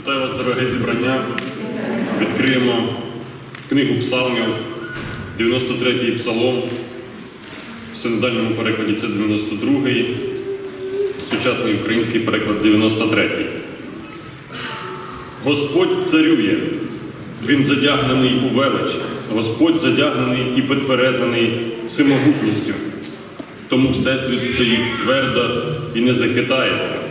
Вітаю вас, дороге зібрання. Відкриємо книгу Псалмів, 93-й псалом. В синодальному перекладі це 92-й, сучасний український переклад 93-й. Господь царює, Він задягнений у велич, Господь задягнений і підперезаний всемогутністю. Тому Всесвіт стоїть твердо і не захитається.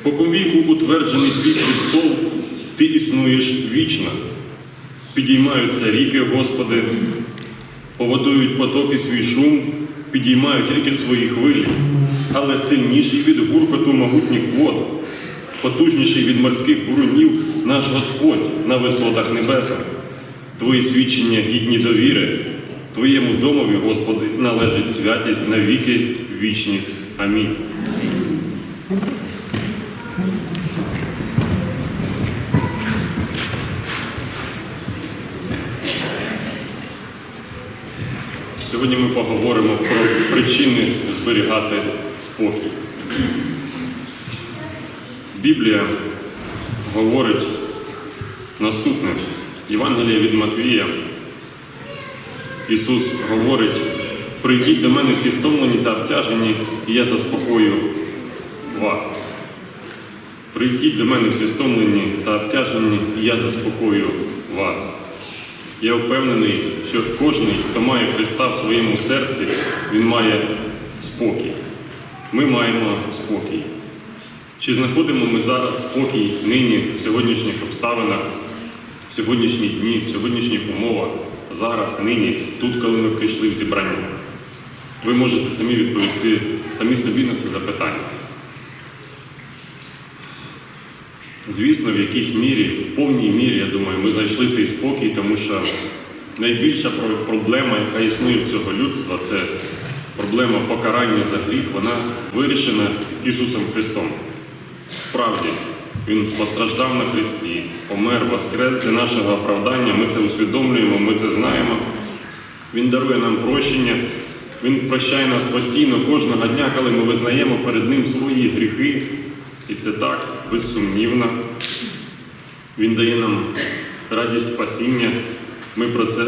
Споконвіку утверджений твій престол, ти існуєш вічно. Підіймаються ріки, Господи, поводують потоки свій шум, підіймають ріки свої хвилі, але сильніший від гуркоту могутніх вод, потужніший від морських бурунів наш Господь на висотах небесних. Твої свідчення гідні довіри, Твоєму домові, Господи, належить святість на віки вічні. Амінь. Сьогодні ми поговоримо про причини зберігати спокій. Біблія говорить наступне. Євангелія від Матвія. Ісус говорить, прийдіть до мене всі стомлені та обтяжені, і я заспокою вас. Прийдіть до мене всі стомлені та обтяжені, і я заспокою вас. Я впевнений, що кожен, хто має Христа в своєму серці, він має спокій. Ми маємо спокій. Чи знаходимо ми зараз спокій нині в сьогоднішніх обставинах, в сьогоднішні дні, в сьогоднішніх умовах, зараз, нині, тут, коли ми прийшли в зібрання? Ви можете самі відповісти самі собі на це запитання. Звісно, в якійсь мірі, в повній мірі, я думаю, ми знайшли цей спокій, тому що найбільша проблема, яка існує в цього людства, це проблема покарання за гріх, вона вирішена Ісусом Христом. Справді, Він постраждав на Христі, помер, воскрес для нашого оправдання. Ми це усвідомлюємо, ми це знаємо. Він дарує нам прощення, Він прощає нас постійно кожного дня, коли ми визнаємо перед Ним свої гріхи. І це так, безсумнівно. Він дає нам радість спасіння. Ми про це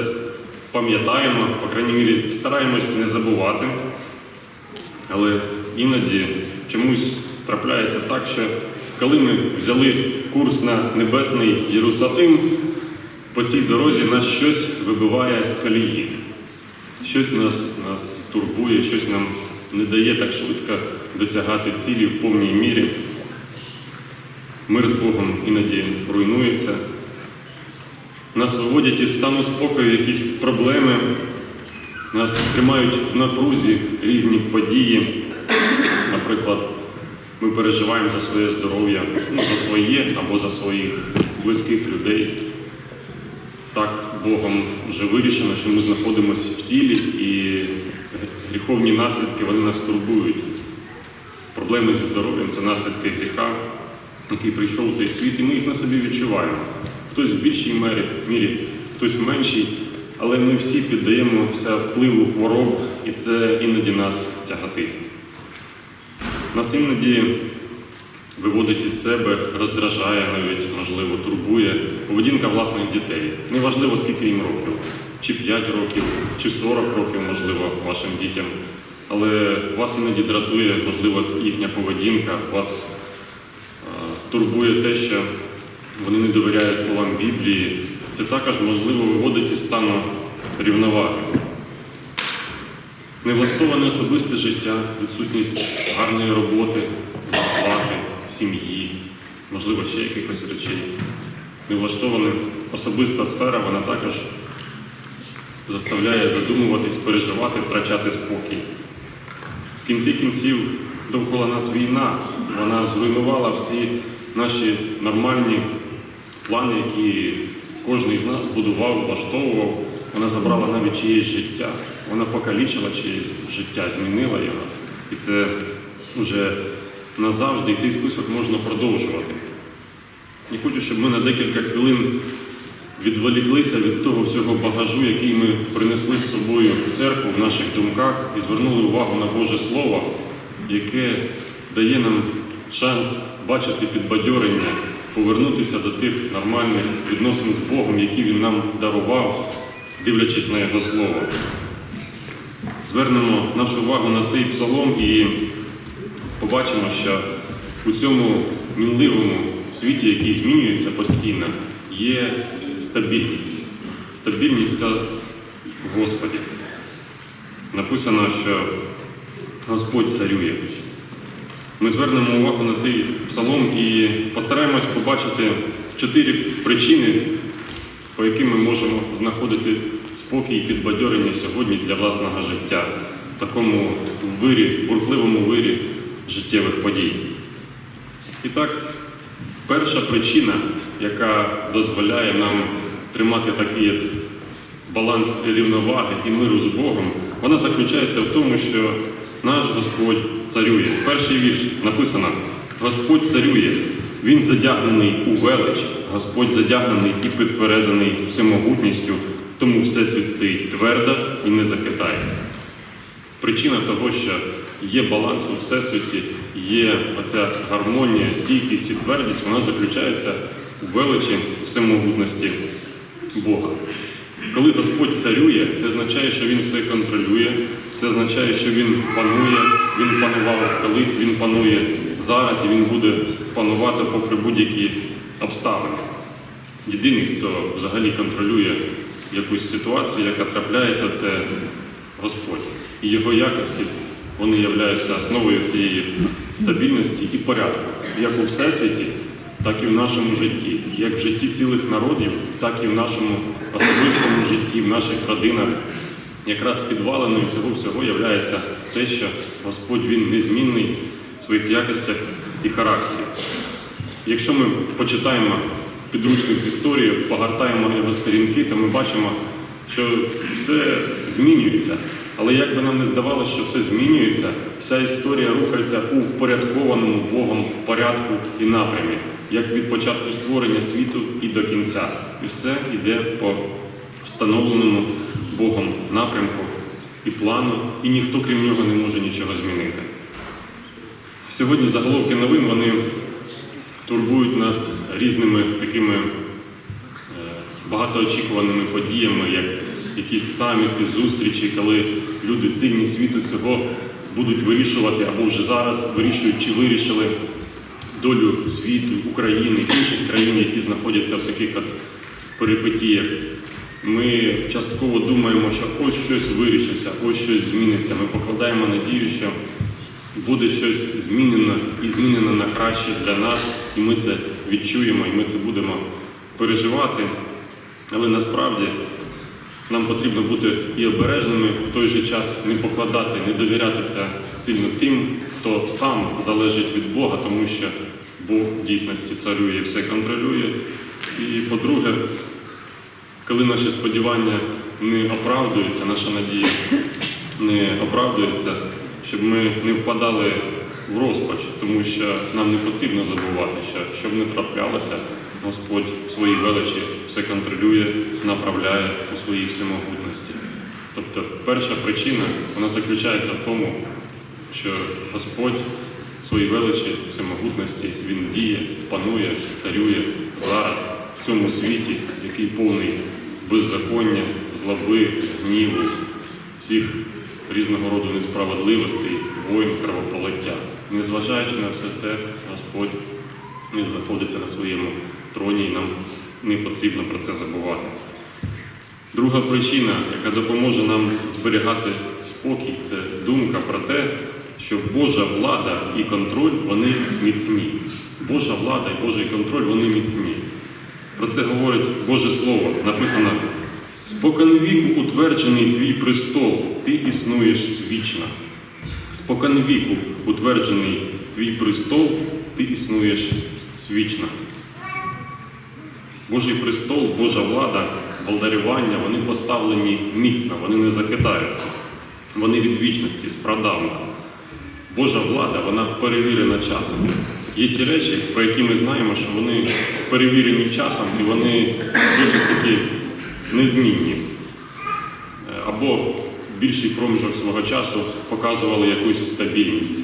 пам'ятаємо, по крайній мірі, стараємось не забувати. Але іноді чомусь трапляється так, що коли ми взяли курс на небесний Єрусалим, по цій дорозі нас щось вибиває з колії. Щось нас, нас турбує, щось нам не дає так швидко досягати цілі в повній мірі. Мир з Богом іноді руйнується. Нас виводять із стану спокою якісь проблеми, нас тримають в напрузі різні події. Наприклад, ми переживаємо за своє здоров'я, ну, за своє або за своїх близьких людей. Так Богом вже вирішено, що ми знаходимося в тілі і гріховні наслідки вони нас турбують. Проблеми зі здоров'ям це наслідки гріха, який прийшов у цей світ, і ми їх на собі відчуваємо. Хтось в більшій мері, мірі, хтось в меншій, але ми всі піддаємося впливу хвороб, і це іноді нас тягатить. Нас іноді виводить із себе, роздражає навіть, можливо, турбує поведінка власних дітей. Неважливо, скільки їм років, чи 5 років, чи 40 років, можливо, вашим дітям. Але вас іноді дратує, можливо, їхня поведінка, вас турбує те, що вони не довіряють словам Біблії. Це також можливо виводить із стану рівноваги. Невлаштоване особисте життя, відсутність гарної роботи, зарплати, сім'ї, можливо, ще якихось речей. Невлаштована особиста сфера, вона також заставляє задумуватись, переживати, втрачати спокій. В кінці кінців довкола нас війна, вона зруйнувала всі наші нормальні плани, які кожен з нас будував, влаштовував. Вона забрала навіть чиєсь життя, вона покалічила чиєсь життя, змінила його. І це вже назавжди, і цей список можна продовжувати. Я хочу, щоб ми на декілька хвилин відволіклися від того всього багажу, який ми принесли з собою в церкву в наших думках і звернули увагу на Боже Слово, яке дає нам шанс бачити підбадьорення повернутися до тих нормальних відносин з Богом, які Він нам дарував, дивлячись на Його Слово. Звернемо нашу увагу на цей псалом і побачимо, що у цьому мінливому світі, який змінюється постійно, є стабільність. Стабільність це в Господі. Написано, що Господь царює. Ми звернемо увагу на цей псалом і постараємось побачити чотири причини, по яким ми можемо знаходити спокій і підбадьорення сьогодні для власного життя в такому вирі, бурхливому вирі життєвих подій. І так, перша причина, яка дозволяє нам тримати такий баланс рівноваги і миру з Богом, вона заключається в тому, що наш Господь царює. Перший вірш написано: Господь царює, Він задягнений у велич, Господь задягнений і підперезаний всемогутністю, тому Всесвіт стоїть твердо і не захитається. Причина того, що є баланс у всесвіті, є оця гармонія, стійкість і твердість, вона заключається у величі всемогутності Бога. Коли Господь царює, це означає, що Він все контролює, це означає, що Він панує, Він панував колись, Він панує зараз і Він буде панувати попри будь-які обставини. Єдиний, хто взагалі контролює якусь ситуацію, яка трапляється, це Господь. І його якості вони являються основою цієї стабільності і порядку, як у всесвіті, так і в нашому житті, як в житті цілих народів, так і в нашому особистому житті, в наших родинах. Якраз підваленою цього всього являється те, що Господь Він незмінний в своїх якостях і характері. Якщо ми почитаємо підручник з історії, погортаємо його сторінки, то ми бачимо, що все змінюється. Але як би нам не здавалося, що все змінюється, вся історія рухається у впорядкованому Богом порядку і напрямі, як від початку створення світу і до кінця. І все йде по встановленому Богом напрямку і плану, і ніхто крім нього не може нічого змінити. Сьогодні заголовки новин вони турбують нас різними такими е, багатоочікуваними подіями, як якісь саміти, зустрічі, коли люди сильні світу цього будуть вирішувати або вже зараз вирішують чи вирішили долю світу, України, інших країн, які знаходяться в таких от перипетіях. Ми частково думаємо, що ось щось вирішиться, ось щось зміниться. Ми покладаємо надію, що буде щось змінено і змінено на краще для нас, і ми це відчуємо, і ми це будемо переживати. Але насправді нам потрібно бути і обережними, в той же час не покладати, не довірятися сильно тим, хто сам залежить від Бога, тому що Бог в дійсності царює і все контролює. І по-друге, коли наші сподівання не оправдуються, наша надія не оправдується, щоб ми не впадали в розпач, тому що нам не потрібно забувати, що щоб не траплялося, Господь в своїй величі все контролює, направляє у своїй всемогутності. Тобто перша причина вона заключається в тому, що Господь в своїй величі, всемогутності, Він діє, панує, царює зараз в цьому світі, який повний беззаконня, злоби, гніву, всіх різного роду несправедливостей, воїн, кровопролиття. Незважаючи на все це, Господь знаходиться на своєму троні, і нам не потрібно про це забувати. Друга причина, яка допоможе нам зберігати спокій, це думка про те, що Божа влада і контроль вони міцні. Божа влада і Божий контроль вони міцні. Про це говорить Боже Слово. Написано: споконвіку утверджений твій престол, ти існуєш вічно. Споконвіку утверджений твій престол, ти існуєш вічно. Божий престол, Божа влада, володарювання, вони поставлені міцно, вони не захитаються. Вони від вічності, спрадавна. Божа влада, вона перевірена часом. Є ті речі, про які ми знаємо, що вони перевірені часом і вони досить таки незмінні. Е, Або більший проміжок свого часу показували якусь стабільність.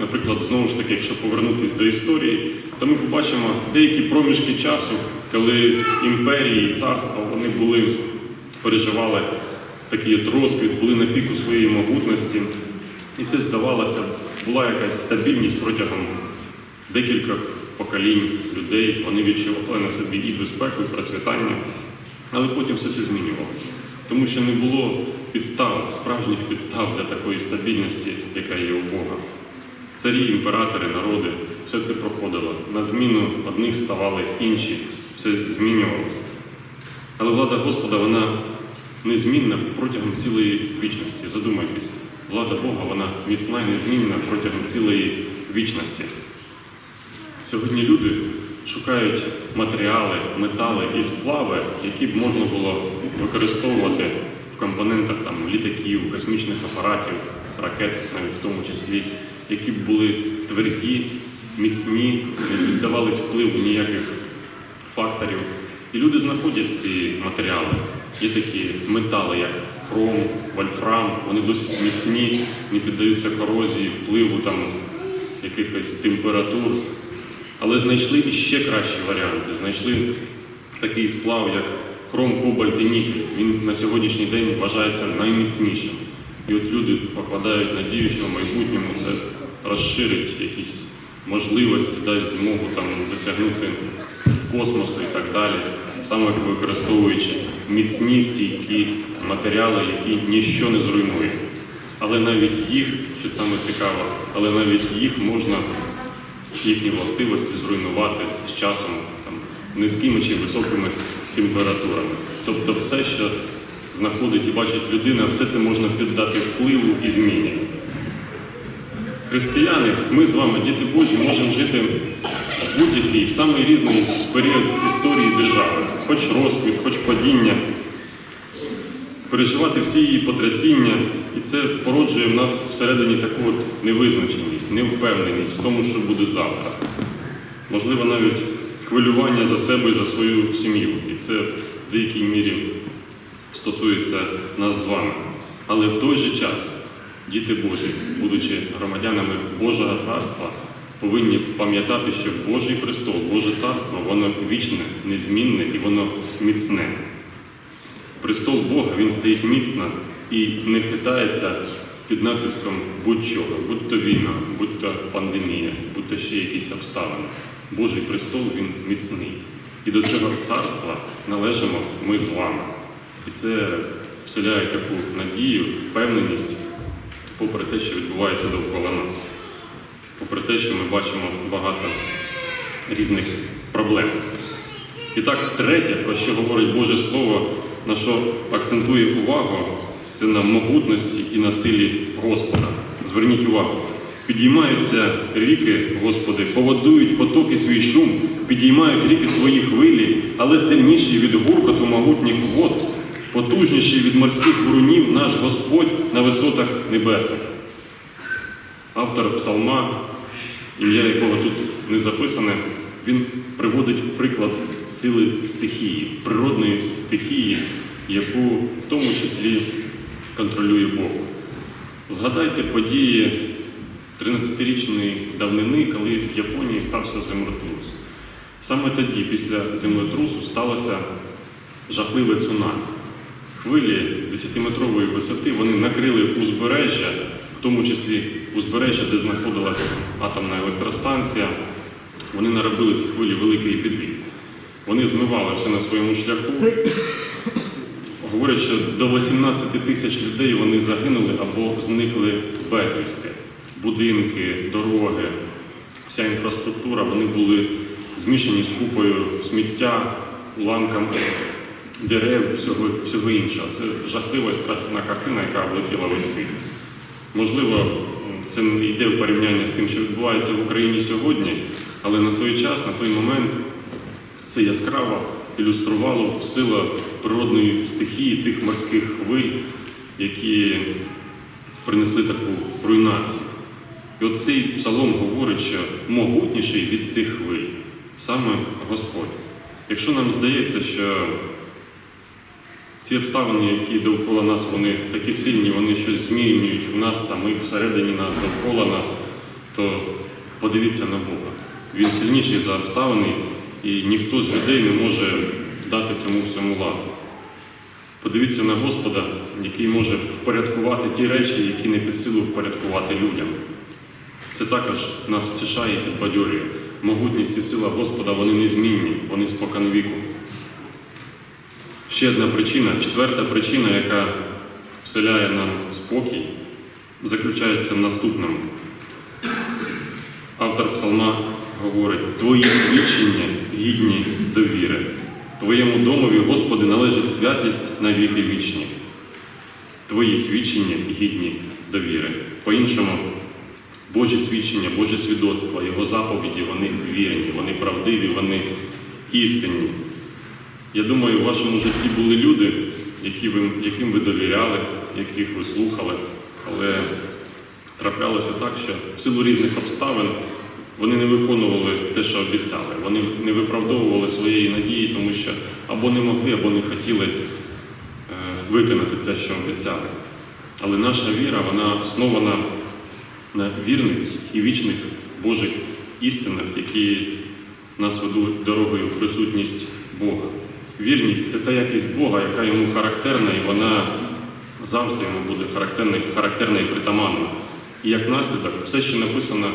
Наприклад, знову ж таки, якщо повернутися до історії, то ми побачимо деякі проміжки часу, коли імперії царства вони були, переживали такий от розквіт, були на піку своєї могутності. І це здавалося, була якась стабільність протягом декількох поколінь людей. Вони відчували на собі і безпеку, і процвітання. Але потім все це змінювалося, тому що не було підстав, справжніх підстав для такої стабільності, яка є у Бога. Царі, імператори, народи, все це проходило. На зміну одних ставали інші, все змінювалося. Але влада Господа, вона незмінна протягом цілої вічності. Задумайтесь, влада Бога, вона міцна і незмінна протягом цілої вічності. Сьогодні люди шукають матеріали, метали і сплави, які б можна було використовувати в компонентах там, літаків, космічних апаратів, ракет, навіть в тому числі, які б були тверді, міцні, не піддавались впливу ніяких факторів. І люди знаходять ці матеріали. Є такі метали, як хром, вольфрам, вони досить міцні, не піддаються корозії, впливу там, якихось температур. Але знайшли і ще кращі варіанти. Знайшли такий сплав, як хром, кобальт і нікель. Він на сьогоднішній день вважається найміцнішим. І от люди покладають надію, що в майбутньому це розширить якісь можливості, дасть змогу там досягнути космосу і так далі, саме використовуючи міцні стійкі матеріали, які ніщо не зруйнує. Але навіть їх, що саме цікаво, але навіть їх можна їхні властивості зруйнувати з часом там, низькими чи високими температурами. Тобто все, що знаходить і бачить людина, все це можна піддати впливу і зміні. Християни, ми з вами, діти Божі, можемо жити в будь-який, в самий різний період історії держави, хоч розквіт, хоч падіння, переживати всі її потрясіння, і це породжує в нас всередині таку от невизначеність, невпевненість в тому, що буде завтра. Можливо, навіть хвилювання за себе і за свою сім'ю. І це в деякій мірі стосується нас з вами. Але в той же час діти Божі, будучи громадянами Божого царства, повинні пам'ятати, що Божий престол, Боже царство, воно вічне, незмінне і воно міцне. Престол Бога він стоїть міцно і не хитається під натиском будь-чого, будь то війна, будь то пандемія, будь то ще якісь обставини. Божий престол він міцний. І до цього царства належимо ми з вами. І це вселяє таку надію, впевненість, попри те, що відбувається довкола нас. Попри те, що ми бачимо багато різних проблем. І так, третє, про що говорить Боже Слово, на що акцентує увагу, це на могутності і на силі Господа. Зверніть увагу. Підіймаються ріки, Господи, поводують потоки свій шум, підіймають ріки свої хвилі, але сильніший від гуркоту могутніх вод, потужніший від морських бурунів наш Господь на висотах небесних. Автор псалма, ім'я якого тут не записане, він приводить приклад сили стихії, природної стихії, яку в тому числі контролює Бог. Згадайте події 13-річної давнини, коли в Японії стався землетрус. Саме тоді, після землетрусу, сталося жахливе цунамі. Хвилі 10-метрової висоти вони накрили узбережжя, в тому числі узбережжя, де знаходилася атомна електростанція. Вони наробили ці хвилі великої біди. Вони змивали все на своєму шляху. Говорять, що до 18 тисяч людей вони загинули або зникли безвісти. Будинки, дороги, вся інфраструктура, вони були змішані з купою сміття, уламками дерев, всього, всього іншого. Це жахлива страшна картина, яка облетіла весь світ. Можливо, це не йде в порівняння з тим, що відбувається в Україні сьогодні, але на той час, на той момент це яскраво ілюструвало сила природної стихії цих морських хвиль, які принесли таку руйнацію. І от цей псалом говорить, що могутніший від цих хвиль саме Господь. Якщо нам здається, що ці обставини, які довкола нас, вони такі сильні, вони щось змінюють в нас самих, всередині нас, довкола нас, то подивіться на Бога. Він сильніший за обставини, і ніхто з людей не може дати цьому всьому ладу. Подивіться на Господа, який може впорядкувати ті речі, які не під силу впорядкувати людям. Це також нас втішає і підбадьорює. Могутність і сила Господа вони незмінні, вони споконвіку. Ще одна причина, четверта причина, яка вселяє нам спокій, заключається в наступному. Автор псалма говорить: Твої свідчення гідні довіри. Твоєму домові, Господи, належить святість на віки вічні. Твої свідчення гідні довіри. По-іншому, Божі свідчення, Боже свідоцтво, Його заповіді, вони вірні, вони правдиві, вони істинні. Я думаю, в вашому житті були люди, які ви, яким ви довіряли, яких ви слухали, але траплялося так, що в силу різних обставин вони не виконували те, що обіцяли. Вони не виправдовували своєї надії, тому що або не могли, або не хотіли е, виконати це, що обіцяли. Але наша віра, вона основана на вірних і вічних Божих істинах, які нас ведуть дорогою в присутність Бога. Вірність це та якість Бога, яка йому характерна, і вона завжди йому буде характерна, і притаманна. І як наслідок, все, що написано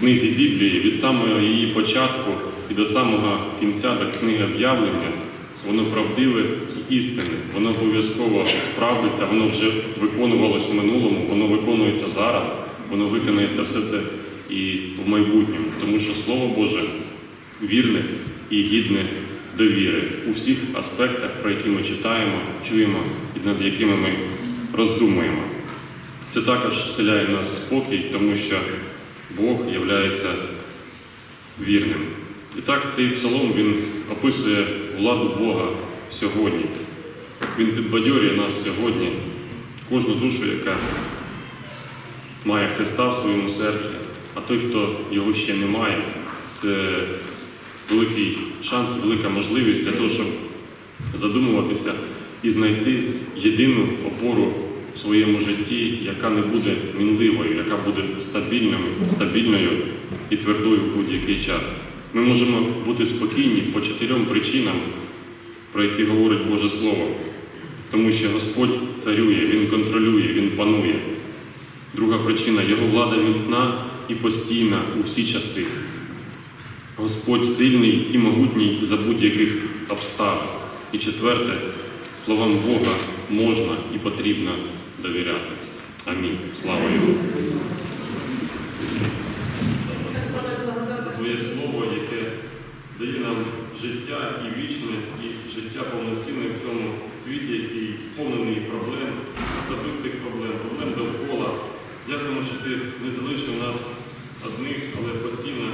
книзі Біблії, від самого її початку і до самого кінця до книги об'явлення, воно правдиве і істинне, воно обов'язково справдиться, воно вже виконувалось в минулому, воно виконується зараз, воно виконається все це і в майбутньому, тому що Слово Боже вірне і гідне довіри у всіх аспектах, про які ми читаємо, чуємо і над якими ми роздумуємо. Це також вселяє нас спокій, тому що Бог являється вірним. І так цей псалом він описує владу Бога сьогодні. Він підбадьорює нас сьогодні, кожну душу, яка має Христа в своєму серці, а той, хто його ще не має, це великий шанс, велика можливість для того, щоб задумуватися і знайти єдину опору своєму житті, яка не буде мінливою, яка буде стабільною, стабільною і твердою в будь-який час. Ми можемо бути спокійні по чотирьом причинам, про які говорить Боже Слово. Тому що Господь царює, Він контролює, Він панує. Друга причина Його влада міцна і постійна у всі часи. Господь сильний і могутній за будь-яких обставин. І четверте, словам Бога можна і потрібно довіряти. Амінь. Слава Йому. Твоє слово, яке дає нам життя і вічне, і життя повноцінне в цьому світі, який сповнений проблем, особистих проблем, проблем довкола. Дякуємо, що ти не залишив нас одних, але постійно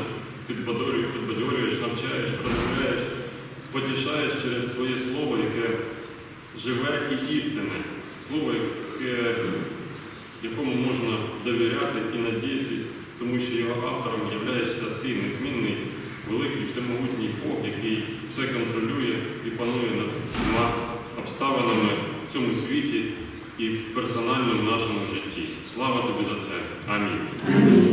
підбадорюєш, підбадьорюєш, навчаєш, розмовляєш, потішаєш через своє слово, яке живе і істинне, слово, яке, якому можна довіряти і надіятись, тому що його автором являєшся ти, незмінний, великий, всемогутній Бог, який все контролює і панує над всіма обставинами в цьому світі і персонально в нашому житті. Слава тобі за це. Амінь.